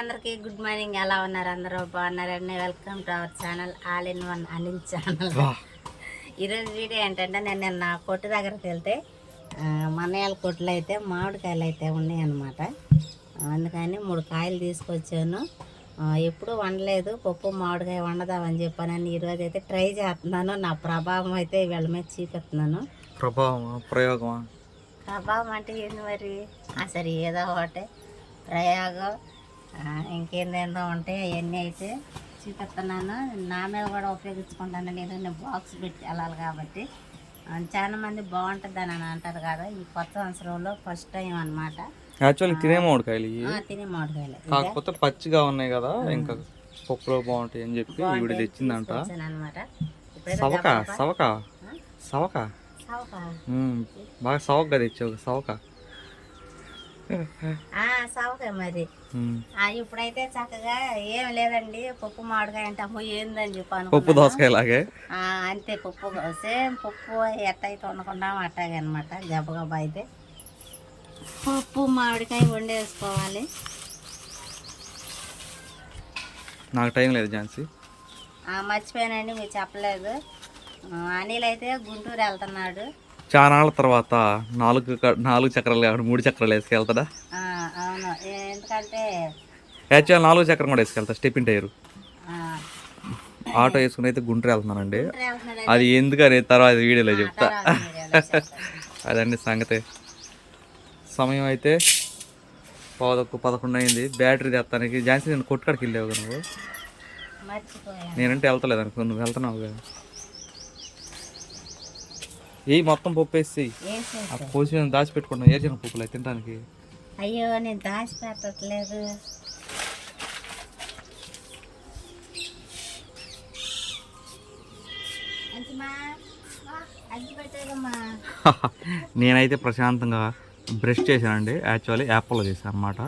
అందరికీ good morning. ఎలా ఉన్నారు? అందరూ బాగున్నారండి. Welcome to our channel all in one Anil channel. ఈరోజు వీడియో ఏంటంటే నేను నిన్న కొట్టు దగ్గరికి వెళ్తే ఆ, మా అన్నయ్యల కొట్లు అయితే మామిడికాయలు అయితే ఉన్నాయి అన్నమాట. అందుకని మూడు కాయలు తీసుకొచ్చాను. ఎప్పుడూ వండలేదు. పప్పు మామిడికాయ వండదామని చెప్పానని ఈరోజు అయితే ట్రై చేస్తున్నాను. నా ప్రభావం అయితే వీళ్ళ మీద చూపిస్తున్నాను. ప్రభావమా? ప్రయోగమా? ప్రభావం అంటే ఏంది మరి? సరే ఏదో ఒకటి. ప్రయోగం. ఇంకేందేందో ఉంటాయి అవన్నీ అయితే చూపిస్తున్నాను నా మీద కూడా ఉపయోగించుకుంటాను. నేను నేను బాక్స్ పెట్టి వెళ్ళాలి కాబట్టి. చాలా మంది బాగుంటుంది అని అంటారు కదా ఈ కొత్త సంవత్సరంలో ఫస్ట్ టైం అనమాట యాక్చువల్లీ తినే మామిడికాయలు తినే మామిడికాయలు. కాకపోతే పచ్చిగా ఉన్నాయి కదా ఇంకా పప్పులో బాగుంటాయి అని చెప్పి ఈవిడ తెచ్చిందంట. సవక సవక సవక. బాగా సవకగా తెచ్చావు సవక. ఆ, సవక మరి. ఇప్పుడైతే చక్కగా ఏం లేదండి పప్పు మామిడికాయ అంటే అమ్మో ఏందని చెప్పి పప్పు. దోసకాయలాగే? అంతే పప్పు సేమ్ పప్పు ఎట్టయితే వండుకున్నాం అట్టాగే అనమాట గబగబా అయితే. పప్పు మామిడికాయ వండేసుకోవాలి. నాకు టైం లేదు ఝాన్సీ. మర్చిపోయానండి మీరు చెప్పలేదు. అనిల్ అయితే గుంటూరు వెళ్తున్నాడు. చాలా నాళ్ళ తర్వాత నాలుగు నాలుగు చక్రాలు కాకుండా మూడు చక్రాలు వేసుకెళ్తాడా? ఆ, అవును. ఎందుకంటే యాక్చువల్ నాలుగు చక్రం కూడా వేసుకెళ్తా స్టెపిన్ టైర్. ఆటో వేసుకుని అయితే గుంటూరు వెళ్తున్నానండి. అది ఎందుకని తర్వాత వీడియోలో చెప్తా. అదండి సంగతి. సమయం అయితే పదొక్కు పదకొండు అయింది. బ్యాటరీ తెస్తానికి ఝాన్సీ నేను కొట్టుకాడికి వెళ్ళావు నువ్వు? నేనంటే వెళ్తలేదు అనుకో నువ్వు వెళ్తున్నావు కదా ఏ మొత్తం పప్పు వేసి కోసి దాచిపెట్టుకున్నావు ఏచిన పప్పులు అవి తినడానికి? అయ్యో నేను దాచి పెట్టట్లేదు అంతమా అగ్గి పెట్టేదమ్మా. నేనైతే ప్రశాంతంగా బ్రష్ చేశానండి. యాక్చువల్లీ యాప్లో చేశాను అనమాట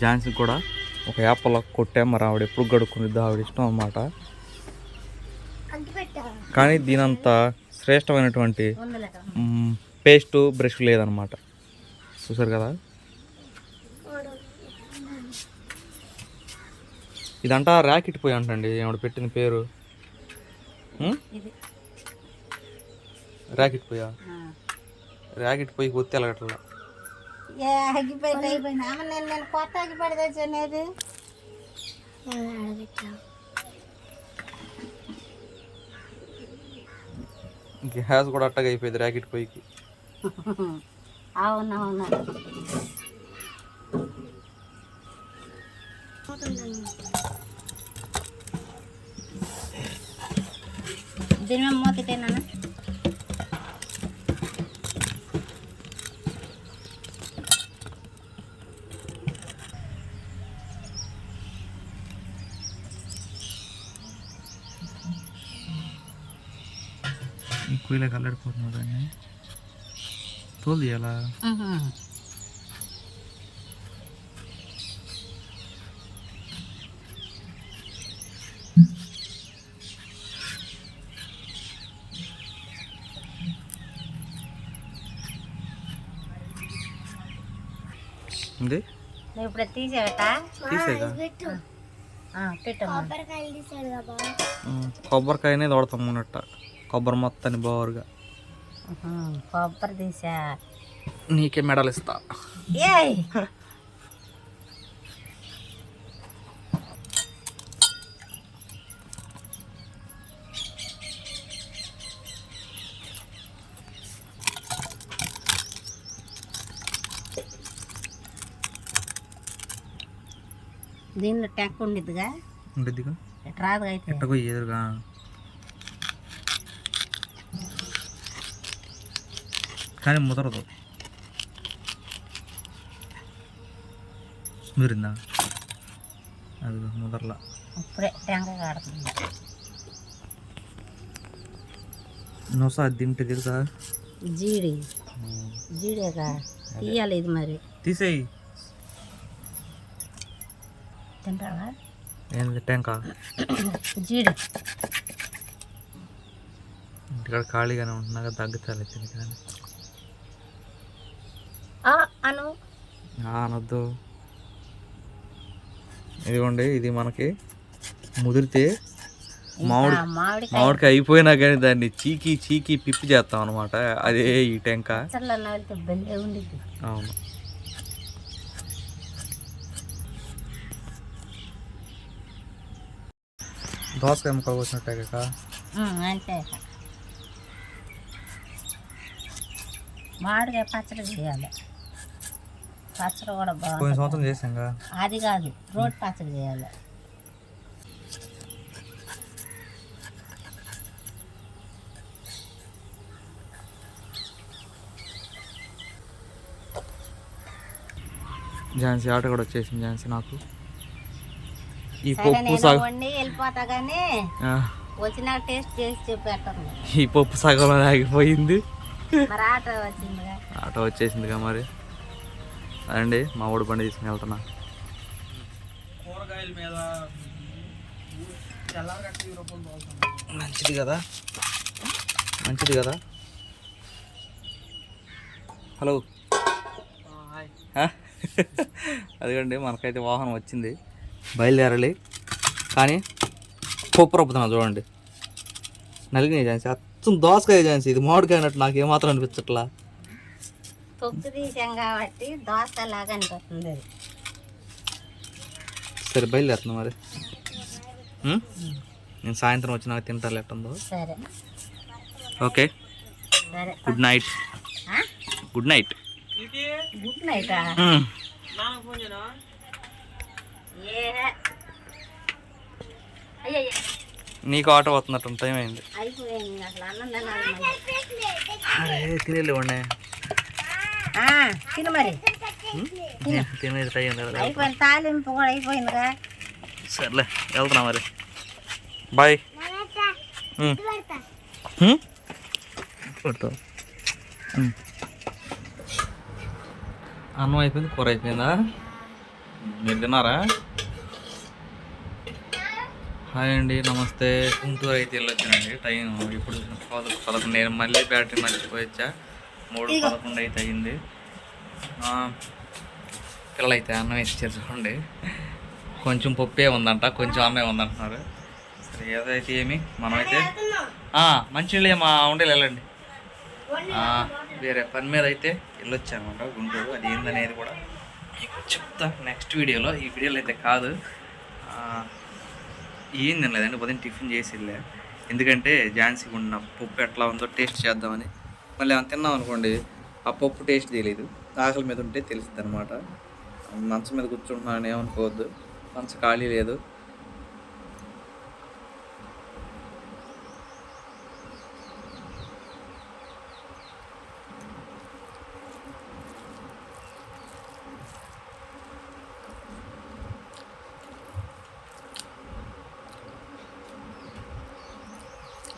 ఝాన్సీ కూడా ఒక యాప్లో కొట్టే మరి ఆవిడ ఎప్పుడు గడుక్కునిద్దో ఆవిడ ఇష్టం అనమాట కానీ దీనంత శ్రేష్టమైనటువంటి పేస్ట్ బ్రష్ లేదనమాట. చూసారు కదా? ఇదంతా ర్యాకెట్ పోయి అంటండి ఏమిటి పెట్టిన పేరు. ర్యాకెట్ పోయా? ఆ. ర్యాకెట్ పోయి కొత్తి అయిపోయింది ఆమె నేను పెట్టి గ్యాస్ కూడా అట్టగా అయిపోయింది ర్యాకెట్ పొయ్యికి అవునవును. ఈ కుయిలే కల్లడిపోతున్నావు దాన్ని. తోలు తీయాలా ఉంది నువ్వు ఇప్పుడు తీసేవట తీసేగా పెట్టమ్మా. ఉమ్, కొబ్బరికాయనే తోడతాం ఉన్నట్ట కొబ్బరి మొత్తాన్ని బారుగా. కొబ్బరి తీసా? నీకే మెడల్ ఇస్తా. దీనిలో ట్యాంక్ ఉండిద్దిగా? ఉండిద్దిగా. ఇటు రాదుగా అయితే? ఎట్టగో ఎదురుగా? కానీ ముదరదు. ముదిరిందా? అది ముదరలా. కాడుతుంది. నొస తింటే తెలుసా జీడి. జీడేగా? తీయాలి ఇది మరి. తీసేయి. తింటావా? ఏంది టెంక జీడి. ఇంటికాడ ఖాళీగానే ఉంటున్నాగా తగ్గుతాలి తిని కానీ ఆ, అను ఆ, అనొద్దు. ఇదిగోండి ఇది మనకి ముదిరితే మామిడి మామిడికాయ. అయిపోయినా కానీ దాన్ని చీకి చీకి పిప్పి చేస్తాం అనమాట అదే ఈ టెంక. అవును. దోసకాయ ముక్కలు వచ్చినట్టే ఉమ్, అంతే. మామిడికాయ పచ్చడి చేయాలి. పచ్చడి కూడా బాగుంటుంది. సంవత్సరం చేసాంగా అది కాదు రోడ్ పచ్చడి చేయాలి. ఝాన్సీ ఆట కూడా వచ్చేసింది ఝాన్సీ నాకు. ఈ పప్పు వెళ్ళిపోతా కానీ ఆ, వచ్చినాక టేస్ట్ చేసి చెప్పేస్తాను ఈ పప్పు సగంలో ఆగిపోయింది. మరి ఆట వచ్చిందిగా. ఆటో వచ్చేసిందిగా మరి. అండి మా ఊడి బండి తీసుకుని వెళ్తున్నా. కూరగాయల మీద మంచిది కదా? మంచిది కదా? హలో? అదిగండి మనకైతే వాహనం వచ్చింది. బయలుదేరాలి. కానీ పప్పు రప్పుతున్నా చూడండి. నలిగిన ఛాన్స్ అచ్చం దోసకాయ ఛాన్స్ ఇది మామిడికాయ అన్నట్టు నాకు ఏమాత్రం అనిపించట్లా. తొక్కు తీసాం కాబట్టి దోశ లాగా అనిపిస్తుంది అది. సరే బయలుదేరుతున్నా మరి? నేను సాయంత్రం వచ్చినాక తింటారు ఎట్టుందో సరే. ఓకే. సరే. Good night? Good night good నైటా నీకు ఆటో వస్తున్నట్టు టైం అయింది. అయిపోయింది అసలు అన్నం తినాలి. అరే తినేలేవండి తిను మరి. తినేది టైం అయిపోయింది తాలింపు కూడా అయిపోయిందిగా. సర్లే వెళ్తున్నా మరి. బాయ్. అన్నం అయిపోయింది కూర అయిపోయిందా? మీరు తిన్నారా? హాయ్ అండి నమస్తే. గుంటూరు అయితే వెళ్ళొచ్చానండి. టైం ఇప్పుడు పద- పదకొండు నేను మళ్ళీ బ్యాటరీ మర్చిపోయొచ్చా? మూడు పదకొండు అయితే అయింది పిల్లలు అయితే అన్నం ఇచ్చారు చూడండి. కొంచెం పప్పే ఉందంట కొంచెం అన్నం ఉందంటున్నారు. సరే ఏదైతే ఏమి? మనమైతే మంచినీళ్ళు మా ఉండే వెళ్ళండి. వేరే పని మీద అయితే వెళ్ళొచ్చానమాట గుంటూరు. అది ఏందనేది కూడా మీకు చెప్తా. నెక్స్ట్ వీడియోలో ఈ వీడియోలో అయితే కాదు. ఏం తినలేదండి. ఉదయం టిఫిన్ చేసి వెళ్ళా. ఎందుకంటే ఝాన్సీ ఉన్న పప్పు ఎట్లా ఉందో టేస్ట్ చేద్దామని. మళ్ళీ ఏమైనా తిన్నాం అనుకోండి ఆ పప్పు టేస్ట్ తెలియదు ఆకలి మీద ఉంటే తెలుస్తుంది అనమాట మంచం మీద కూర్చుంటున్నాను ఏమనుకోవద్దు. మంచం ఖాళీ లేదు.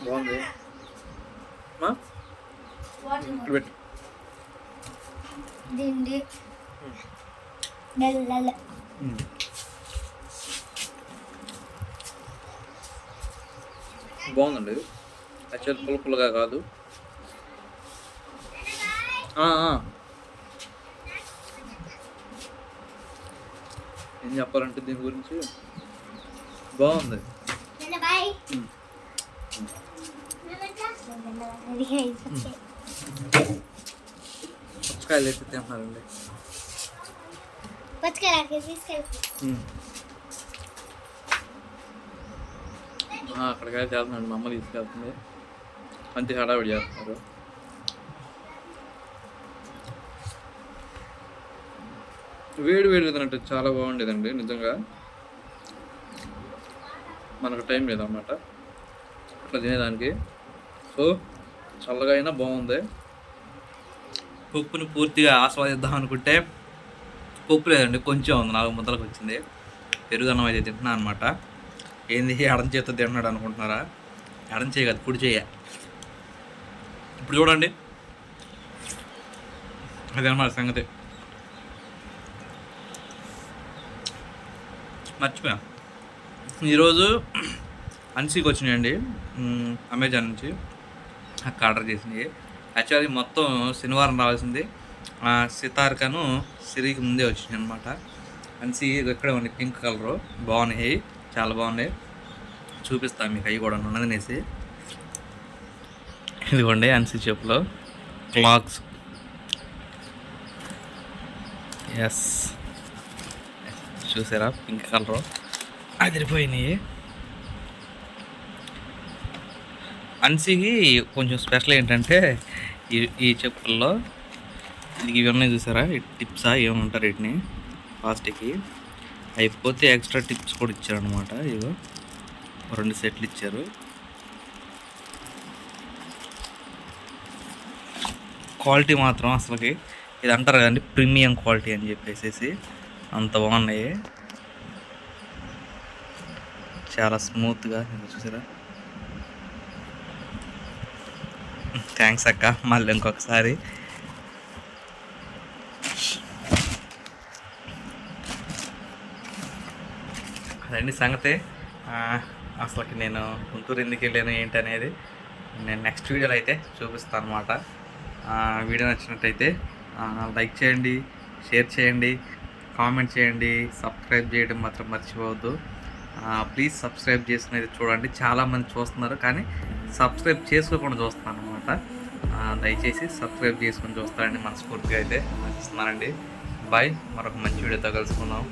బాగుంది. మా? దిండి. బెల్లల. బాగుందండి యాక్చువల్ పుల్ల పుల్లగా కాదు. ఏం చెప్పాలంటే దీని గురించి? బాగుంది. బాయ్. పుచ్చకాయలు అయితే తింటున్నారండి అక్కడికి వెళ్తున్నాడు మా అమ్మ తీసుకెళ్తుంది మంచి హడావిడి చేస్తున్నారు వేడి వేడి తిన్నట్టు చాలా బాగుండేదండి నిజంగా మనకు టైం లేదన్నమాట. అట్లా తినేదానికి. సో చల్లగా అయినా బాగుంది. పప్పుని పూర్తిగా ఆస్వాదిద్దాం అనుకుంటే పప్పు లేదండి కొంచెం ఉంది నాలుగు ముద్దలకు వచ్చింది. పెరుగు అన్నం అయితే తింటున్నాను అనమాట ఏంది ఎడం చేత తింటున్నాడు అనుకుంటున్నారా? ఎడం చేయ కాదు కుడి చేయ. ఇప్పుడు చూడండి. అదనమాట సంగతి. మర్చిపోయాం. ఈరోజు అన్సీకి వచ్చినాయండి. అమెజాన్ నుంచి. అక్క ఆర్డర్ చేసినాయి యాక్చువల్గా మొత్తం శనివారం రావాల్సింది. ఆ, సితార్కను సిరికి ముందే వచ్చింది అనమాట అన్సి ఇక్కడ ఉంది పింక్ కలరు. బాగున్నాయి చాలా బాగున్నాయి. చూపిస్తాను మీకు అవి కూడా ఉన్నదనేసి ఇదిగోండి అన్సి చెప్పులో. క్లాక్స్ ఎస్ చూసారా పింక్ కలరు. అదిరిపోయినాయి. అన్సీకి కొంచెం స్పెషల్ ఏంటంటే ఈ ఈ చెప్పుల్లో. ఇది ఇవి ఉన్నాయి చూసారా? టిప్సా టిప్సా ఏమంటారు వీటిని? ప్లాస్టిక్కి అయిపోతే ఎక్స్ట్రా టిప్స్ కూడా ఇచ్చారనమాట ఇగో రెండు సెట్లు ఇచ్చారు. క్వాలిటీ మాత్రం అసలుకి ఇది అంటారు కదండి ప్రీమియం క్వాలిటీ అని చెప్పేసి అంత బాగున్నాయి. చాలా స్మూత్గా చూసారా? థ్యాంక్స్ అక్క. మళ్ళీ ఇంకొకసారి. అదండి సంగతి. అసలుకి నేను గుంటూరు ఎందుకు వెళ్ళాను ఏంటి అనేది నేను నెక్స్ట్ వీడియోలో అయితే చూపిస్తాను అనమాట వీడియో నచ్చినట్టయితే లైక్ చేయండి షేర్ చేయండి కామెంట్ చేయండి సబ్స్క్రైబ్ చేయడం మాత్రం మర్చిపోవద్దు. ప్లీజ్ సబ్స్క్రైబ్ చేసుకునేది చూడండి. చాలామంది చూస్తున్నారు కానీ సబ్స్క్రైబ్ చేసుకోకుండా చూస్తున్నాను అనమాట దయచేసి సబ్స్క్రైబ్ చేసుకొని చూస్తారండి మనస్ఫూర్తిగా అయితే ఆశిస్తున్నానండి. బాయ్ మరొక మంచి వీడియోతో కలుసుకుందాం.